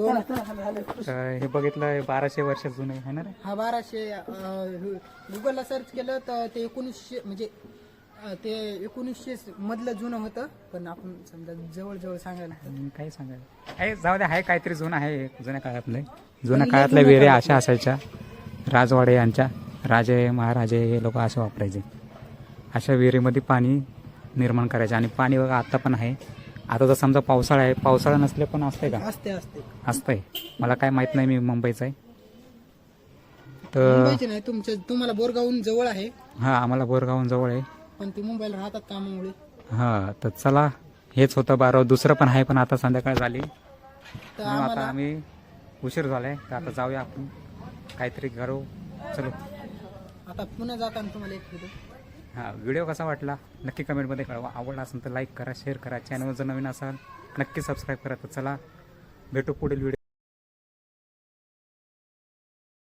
दोन. तर हे बघितलं बाराशे वर्ष जुनं आहे ना रे? हा बाराशे गुगलला सर्च केलं तर ते एकोणीसशे म्हणजे अं, ते एकोणीसशे मधलं जुनं होतं पण आपण समजा जवळ जवळ सांगायला हम्म, काही सांगायला आहे जाऊ दे आहे काहीतरी जुनं आहे जुन्या काळातलं. जुन्या काळातल्या विहिऱ्या अशा असायच्या. राजवाडे यांच्या राजे महाराजे हे लोक असे वापरायचे. अशा विहिरीमध्ये पाणी निर्माण करायचे. आणि पाणी बघा आता पण आहे. आता जर समजा पावसाळा आहे पावसाळा नसले पण असते का? असते असते असतंय. मला काय माहीत नाही मी मुंबईचा आहे. तर मुंबईचे नाही तुमच्या तुम्हाला बोरगावहून जवळ आहे. हा आम्हाला बोरगावून जवळ आहे. पण ते मुंबईला राहतात कामामुळे. हा तर चला हेच होतं बारा दुसरं पण आहे पण आता संध्याकाळ झाली. तर म्हणून आता आम्हाला आम्ही उशीर झालाय तर आता जाऊया आपण. काहीतरी करू चलो. आता पुन्हा जाताना तुम्हाला एक हा व्हिडिओ कसा वाटला? नक्की कमेंटमध्ये कळवा. आवडला असेल तर लाईक करा शेअर करा. चॅनल जर नवीन असाल नक्की सबस्क्राईब करा. तर चला भेटू पुढील व्हिडिओ